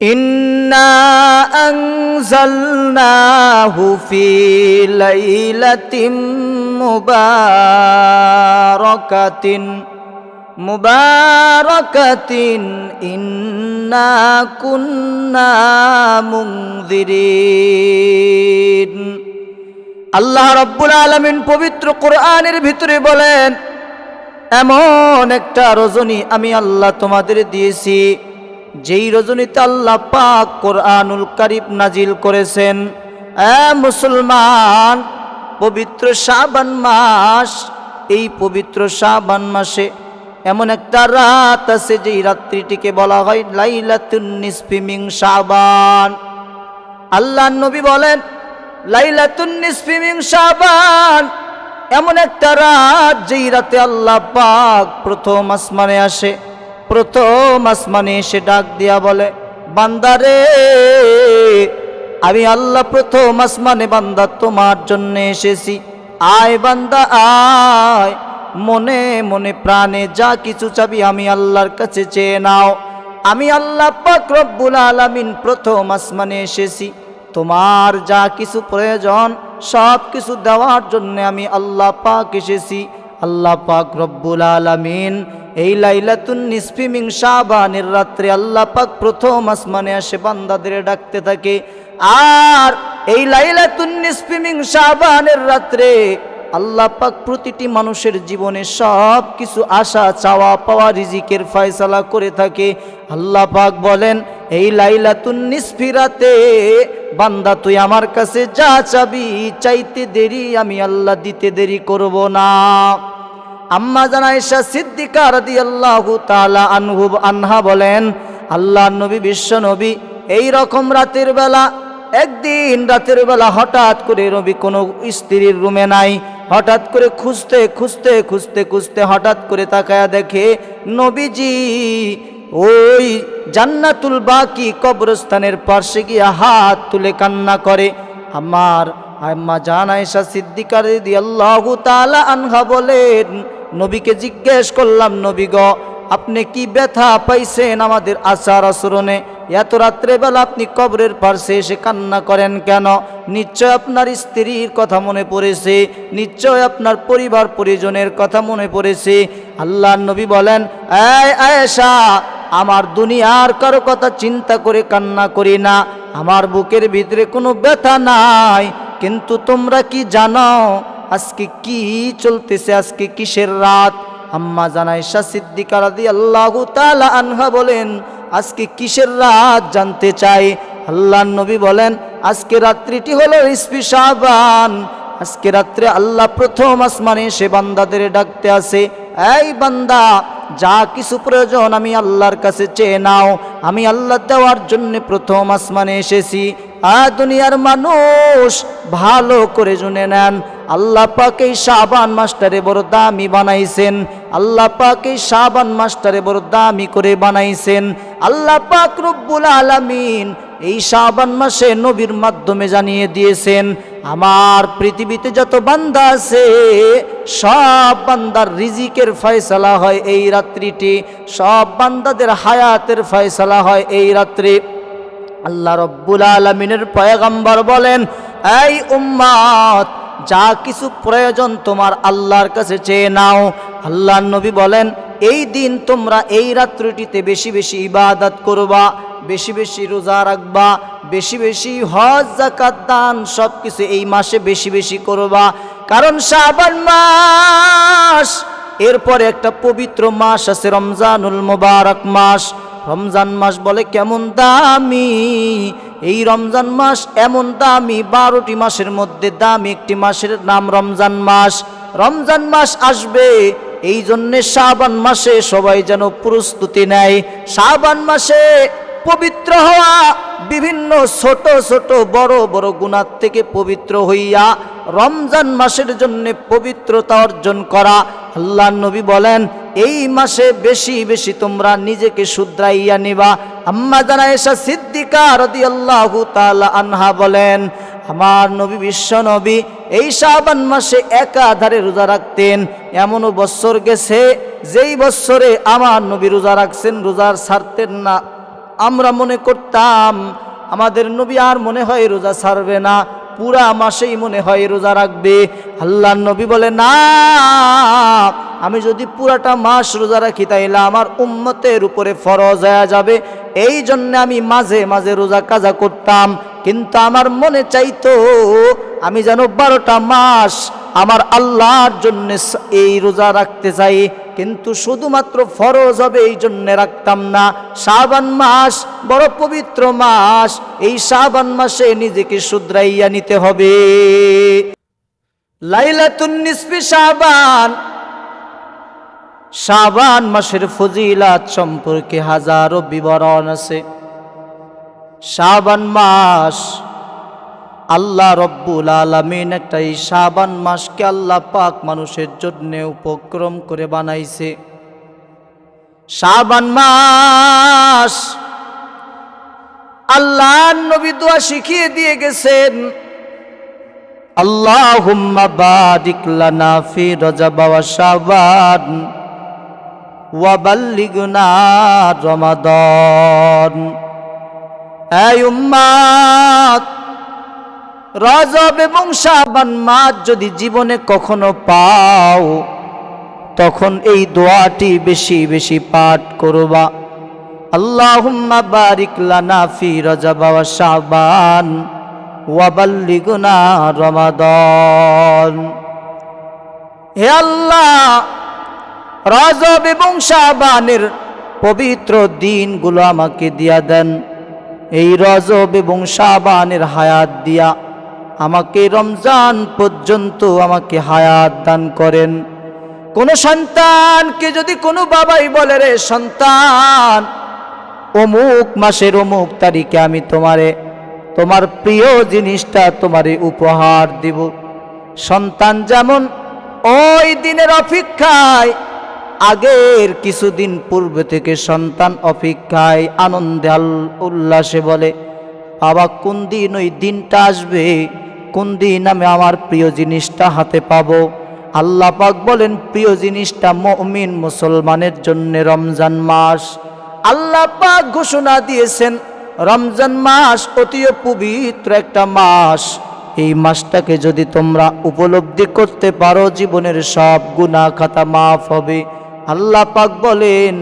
إنا أنزلناه في ليلة مباركة مباركة إنا كنا منذرين আল্লাহ রব্বুল আলমিন পবিত্র কোরআনের ভিতরে বলেন এমন একটা রজনী আমি আল্লাহ তোমাদের দিয়েছি যেই রজনীতে আল্লাহ পাক কোরআনুল কারিব নাজিল করেছেন, এ মুসলমান, পবিত্র শাবান মাস, এই পবিত্র শাবান মাসে এমন একটা রাত আছে যেই রাত্রিটিকে বলা হয় লাইলাতুন নিসফি মিং শাবান। আল্লাহ নবী বলেন, লাইলাতুন নিসফি মিং শাবান। এমন একটা রাত যেই রাতে আল্লাহ পাক প্রথম আসমানে আসে প্রথম আসমানে এসে ডাক দিয়া বলে, বান্দারে, আমি আল্লাহ প্রথম আসমানে বান্দা, তোমার জন্য এসেছি। আয় বান্দা, আয়। মনে মনে প্রাণে যা কিছু চাবি আমি আল্লাহর কাছে চেয়ে নাও। আমি আল্লাহ পাক রব্বুল আলামিন প্রথম আসমানে এসেছি। তোমার যা কিছু প্রয়োজন সব কিছু দেওয়ার জন্য আমি আল্লাহ পাক এসেছি। আল্লাহ পাক রব্বুল আলামিন এই লাইলাতুন নিসফি মিং শাবানের রাত্রে আল্লাহ পাক প্রথম আসমানে আসে বান্দাদের ডাকতে থাকে, আর এই লাইলাতুন নিসফি মিং শাবানের রাত্রে আল্লাহ পাক প্রতিটি মানুষের জীবনে সব কিছু আশা, চাওয়া, পাওয়া, রিজিকের ফয়সালা করে থাকে। আল্লাহ পাক বলেন এই লাইলাতুন নিসফিরাতে বান্দা, তুই আমার কাছে যা চাবি, চাইতে দেরি আমি আল্লাহ দিতে দেরি করব না। আম্মা জানাইশা সিদ্দিকা রাদিয়াল্লাহু তাআলা আনহু আনহা বলেন আল্লাহ নবী, বিশ্ব নবী, এই রকম রাতের বেলা, একদিন রাতের বেলা হঠাৎ করে রবি কোনো স্ত্রীর রুমে নাই, হঠাৎ করে খুঁজতে খুঁজতে খুঁজতে খুঁজতে হঠাৎ করে তাকায়া দেখে, নবীজি ওই জান্নাতুল বাকি কবরস্থানের পার্শ্বে গিয়ে হাত তুলে কান্না করে। আমার আম্মা জান সিদ্দিকার দি আল্লাহ তালা আনহা বলেন, নবীকে জিজ্ঞেস করলাম, নবী গ, আপনি কি ব্যথা পাইছেন আমাদের আচার আচরণে? এত রাত্রেবেলা আপনি কবরের পার্শ্বে এসে কান্না করেন কেন? নিশ্চয় আপনার স্ত্রীর কথা মনে পড়েছে, নিশ্চয় আপনার পরিবার পরিজনের কথা মনে পড়েছে। আল্লাহ নবী বলেন, এই আয়েশা আমার দুনিয়ার কারও কথা চিন্তা করে, কান্না করি না। আমার বুকের ভিতরে কোনো ব্যথা নাই। কিন্তু তোমরা কি জানো, আজকে কি চলতেছে, আজকে কিসের রাত? আম্মা জানাই সিদ্দিকা রাদি আল্লাহ তালা আনহা বলেন, আজকে কিসের রাত জানতে চাই? আল্লাহ নবী বলেন, আজকে রাত্রিটি হলো ইসপি সাবান আজকে রাত্রে আল্লাহ প্রথম আসমানে সে বান্দাদের ডাকতে আসে, এই বান্দা যা কিছু প্রয়োজন আমি আল্লাহর কাছে চেয়ে নাও। আমি আল্লাহ দেওয়ার জন্য প্রথম আসমানে এসেছি। আর দুনিয়ার মানুষ ভালো করে শুনে নেন। আল্লাহ পাক এই শাবান মাস্টারে বড় দামি বানাইছেন। আল্লাহ পাক এই শাবান মাস্টারে বড় দামি করে বানাইছেন। আল্লাহ পাক রব্বুল আলামিন এই শাবান মাসে নবীর মাধ্যমে জানিয়ে দিয়েছেন আমার পৃথিবীতে যত বান্দা আছে, সব বান্দার রিজিকের ফয়সালা হয় এই রাত্রিটি, সব বান্দাদের হায়াতের ফয়সালা হয় এই রাত্রি। আল্লাহ রব্বুল আলমিনের পয়গম্বর বলেন, এই উম্মাত যা কিছু প্রয়োজন তোমার আল্লাহর কাছে চেয়ে নাও। আল্লাহ নবী বলেন এই দিন তোমরা এই রাত্রিটিতে বেশি বেশি ইবাদত করবা, বেশি বেশি রোজা রাখবা, বেশি বেশি হজ জাকাত দান সব কিছু এই মাসে বেশি বেশি করবা। কারণ শাবান মাস, এরপরে একটা পবিত্র মাস আছে, রমজানুল মোবারক মাস। রমজান মাস বলে কেমন দামি? এই রমজান মাস এমন দামি, বারোটি মাসের মধ্যে দামি একটি মাসের নাম রমজান মাস। রমজান মাস আসবে এই জন্যে শাবান মাসে সবাই যেন প্রস্তুতি নেয়। শাবান মাসে পবিত্র হওয়া বিভিন্ন ছোট ছোট, বড় বড় গুণার থেকে পবিত্র হইয়া রমজান মাসের জন্য পবিত্রতা অর্জন করা। আল্লাহ নবী বলেন, এই মাসে বেশি বেশি তোমরা নিজেকে শুধরাইয়া নিবা। আম্মা জানা এসা সিদ্দিকা রদি আল্লাহ আনহা বলেন আমার নবী, বিশ্ব নবী, এই শাবান মাসে একাধারে রোজা রাখতেন। এমনও বৎসর গেছে, যেই বৎসরে আমার নবী রোজা রাখছেন, রোজার ছাড়তেন না। আমরা মনে করতাম, আমাদের নবী আর মনে হয় রোজা ছাড়বে না। পুরা মাসেই মনে হয় রোজা রাখবে। আল্লাহ নবী বলে, না, আমি যদি পুরাটা মাস রোজা রাখি, তাইলে আমার উম্মতের উপরে ফরজ হয়ে যাবে। এই জন্য আমি মাঝে মাঝে রোজা কাজা করতাম, কিন্তু আমার মনে চাইতো, আমি যেন বারোটা মাস আমার আল্লাহর জন্য এই রোজা রাখতে চাই, কিন্তু শুধুমাত্র ফরজ হবে এই জন্য রাখতাম না। শাবান মাস বড় পবিত্র মাস, এই শাবান মাসে নিজেকে শুধরাইয়া নিতে হবে। লাইলাতুন নিসফি শাবান শাবান মাসের ফজিলাত সম্পর্কে হাজারো বিবরণ আছে। শাবান মাস আল্লাহ রব্বুল আলমিন একটা এই শাবান মাসকে আল্লাহ পাক মানুষের জন্য উপক্রম করে বানাইছে। শাবান মাস আল্লাহ নবী দোয়া শিখিয়ে দিয়ে গেছেন, আল্লাহুম্মা বারিক লানা ফি রজব বাবা শাবান। ওয়া বাল্লিগনা রমাদান। এই উম্মাত রজব এবং শাবান মাস যদি জীবনে কখনো পাও, তখন এই দোয়াটি বেশি বেশি পাঠ করবা। আল্লাহুম্মা বারিক লানা ফি রজব ওয়া শাবান ওয়া বাল্লিগনা রমাদান। হে আল্লাহ রজব এবং শাবানের পবিত্র দিনগুলো আমাকে দিয়া দেন। এই রজব এবং শাবানের হায়াত দিয়া আমাকে রমজান পর্যন্ত আমাকে হায়াত দান করেন। কোন সন্তানকে যদি কোনো বাবাই বলে, রে সন্তান, অমুক মাসের অমুক তারিখে আমি তোমারে, তোমার প্রিয় জিনিসটা তোমারে উপহার দিব। সন্তান যেমন ওই দিনের অপেক্ষায় আগের কিছুদিন পূর্বে থেকে সন্তান অপেক্ষায় আনন্দে উল্লাসে বলে, বাবা, কোন দিন ওই দিনটা আসবে? কোন দিন আমি আমার প্রিয় জিনিসটা হাতে পাবো? আল্লাহ পাক বলেন, প্রিয় জিনিসটা মমিন মুসলমানের জন্য রমজান মাস। আল্লাহ পাক ঘোষণা দিয়েছেন, রমজান মাস অতি পবিত্র একটা মাস। এই মাসটাকে যদি তোমরা উপলব্ধি করতে পারো, জীবনের সব গুণা খাতা মাফ হবে। আল্লাহ পাক বলেন,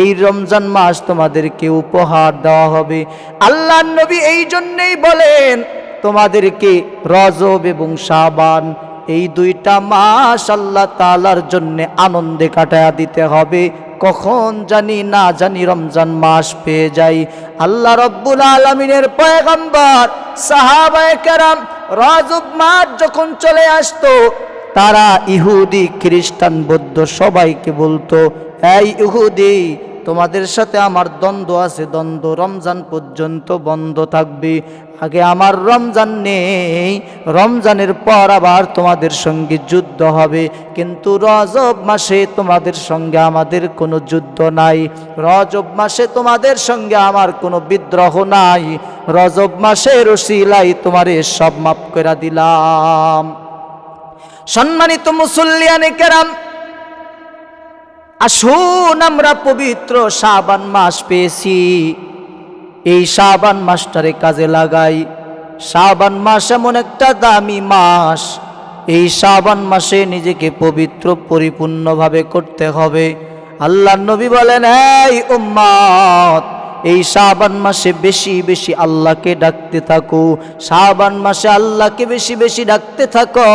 এই রমজান মাস তোমাদেরকে উপহার দেওয়া হবে। আল্লাহ নবী এই জন্যেই বলেন, তোমাদেরকে রজব এবং সাবান এই দুইটা মাস আল্লাহ তালার জন্য আনন্দে কাটায়া দিতে হবে। কখন জানি না জানি রমজান মাস পেয়ে যাই। আল্লাহ রব্বুল আলমিনের পয়গম্বর, সাহাবায়ে কেরাম, রজব মাস যখন চলে আসতো তারা ইহুদি, খ্রিস্টান, বৌদ্ধ সবাইকে বলতো, এই ইহুদি, তোমাদের সাথে আমার দ্বন্দ্ব আছে, দ্বন্দ্ব রমজান পর্যন্ত বন্ধ থাকবে। আগে আমার রমজান নেই, রমজানের পর আবার তোমাদের সঙ্গে যুদ্ধ হবে। কিন্তু রজব মাসে তোমাদের সঙ্গে আমাদের কোনো যুদ্ধ নাই। রজব মাসে তোমাদের সঙ্গে আমার কোনো বিদ্রোহ নাই। রজব মাসে রসিলাই তোমারে সব মাফ করে দিলাম। সম্মানিত মুসল্লিয়ানে কেরাম, আসুন আমরা পবিত্র শাবান মাস পেয়েছি। এই শাবান মাসটারে কাজে লাগাই। শাবান মাস এমন একটা দামি মাস। এই শাবান মাসে নিজেকে পবিত্র পরিপূর্ণভাবে করতে হবে। আল্লাহ নবী বলেন, এই উম্মত এই শাবান মাসে বেশি বেশি আল্লাহকে ডাকতে থাকো। শাবান মাসে আল্লাহকে বেশি বেশি ডাকতে থাকো,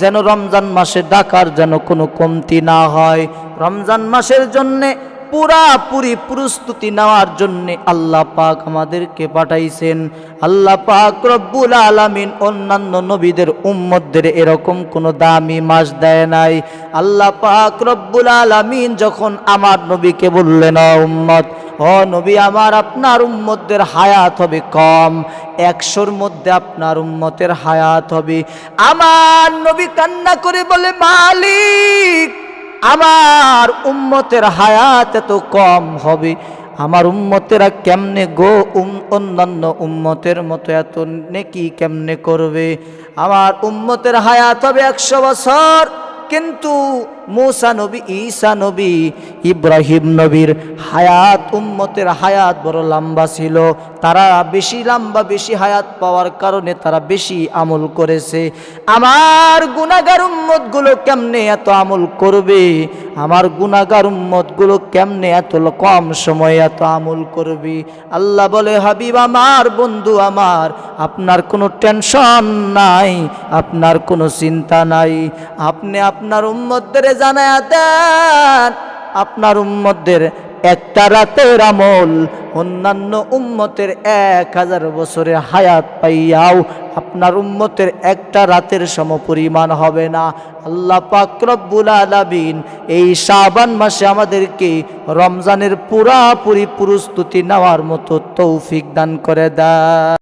যেন রমজান মাসে ডাকার যেন কোনো কমতি না হয়। রমজান মাসের জন্যে পুরাপুরি প্রস্তুতি নেওয়ার জন্য আল্লাহ পাক আমাদেরকে পাঠাইছেন। আল্লাহ পাক রব্বুল আলামিন অন্যান্য নবীদের উম্মতদের এরকম কোনো দামি মাস দেয় নাই। আল্লাহ পাক রব্বুল আলামিন যখন আমার নবীকে বললেন, "ও উম্মত, ও নবী, আমার আপনার উম্মতদের হায়াত হবে কম, একশোর মধ্যে আপনার উম্মতের হায়াত হবে। আমার নবী কান্না করে বলে, মালিক আমার উম্মতের হায়াত এত কম হবে? আমার উম্মতেরা কেমনে গো উম, অন্যান্য উম্মতের মতো এত নেকি কেমনে করবে? আমার উম্মতের হায়াত হবে একশো বছর, কিন্তু মুসা নবী, ঈসা নবী, ইব্রাহিম নবীর হায়াত, উম্মতের হায়াত বড় লম্বা ছিল। তারা বেশি লম্বা, বেশি হায়াত পাওয়ার কারণে তারা বেশি আমল করেছে। আমার গুনাগার উম্মতগুলো কেমনে এত আমল করবে? আমার গুনাগার উম্মতগুলো কেমনে এত কম সময়ে এত আমল করবে? আল্লাহ বলে, হাবিব আমার, বন্ধু আমার, আপনার কোনো টেনশন নাই, আপনার কোনো চিন্তা নাই। আপনি আপনার উম্মতদের আপনার উম্মতদের একটা রাতের আমল, অন্যান্য উম্মতের এক হাজার বছরের হায়াত পাইয়াও আপনার উম্মতের একটা রাতের সমপরিমাণ হবে না। আল্লাহ পাক রব্বুল আলামিন এই শাবান মাসে আমাদেরকে রমজানের পুরাপুরি প্রস্তুতি নেওয়ার মতো তৌফিক দান করে দেয়